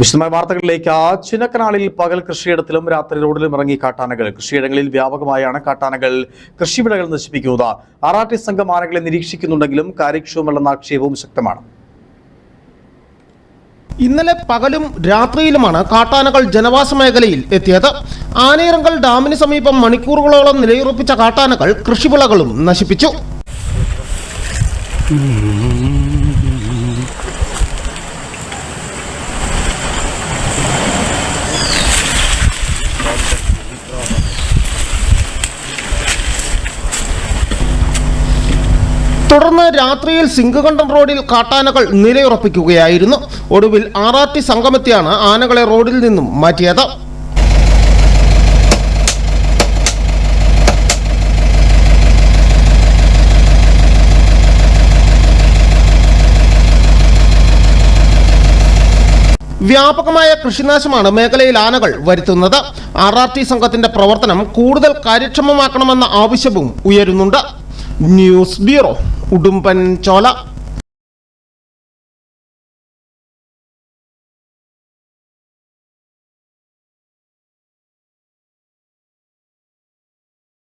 വിശദമായ വാർത്തകളിലേക്ക്. ചിന്നക്കനാളിൽ പകൽ കൃഷിയിടത്തിലും രാത്രി റോഡിലും ഇറങ്ങി കാട്ടാനകൾ. കൃഷിയിടങ്ങളിൽ വ്യാപകമായാണ് കാട്ടാനകൾ കൃഷിവിളകൾ നശിപ്പിക്കുന്നത്. ആറാട്ടി സംഘം ആനകളെ നിരീക്ഷിക്കുന്നുണ്ടെങ്കിലും കാര്യക്ഷമമല്ലെന്ന ആക്ഷേപവും ശക്തമാണ്. ഇന്നലെ പകലും രാത്രിയിലുമാണ് കാട്ടാനകൾ ജനവാസ മേഖലയിൽ എത്തിയത്. ആനയിറങ്കൽ ഡാമിന് സമീപം മണിക്കൂറുകളോളം നിലയുറപ്പിച്ച കാട്ടാനകൾ കൃഷിവിളകളും നശിപ്പിച്ചു. തുടർന്ന് രാത്രിയിൽ സിംഗകണ്ഠം റോഡിൽ കാട്ടാനകൾ നിലയുറപ്പിക്കുകയായിരുന്നു. ഒടുവിൽ ആർ ആർ ടി ആനകളെ റോഡിൽ നിന്നും മാറ്റിയത്. വ്യാപകമായ കൃഷിനാശമാണ് മേഖലയിൽ ആനകൾ വരുത്തുന്നത്. ആർ ആർ ടി സംഘത്തിന്റെ പ്രവർത്തനം കൂടുതൽ കാര്യക്ഷമമാക്കണമെന്ന ആവശ്യവും ഉയരുന്നുണ്ട്. News bureau Udumbanchola.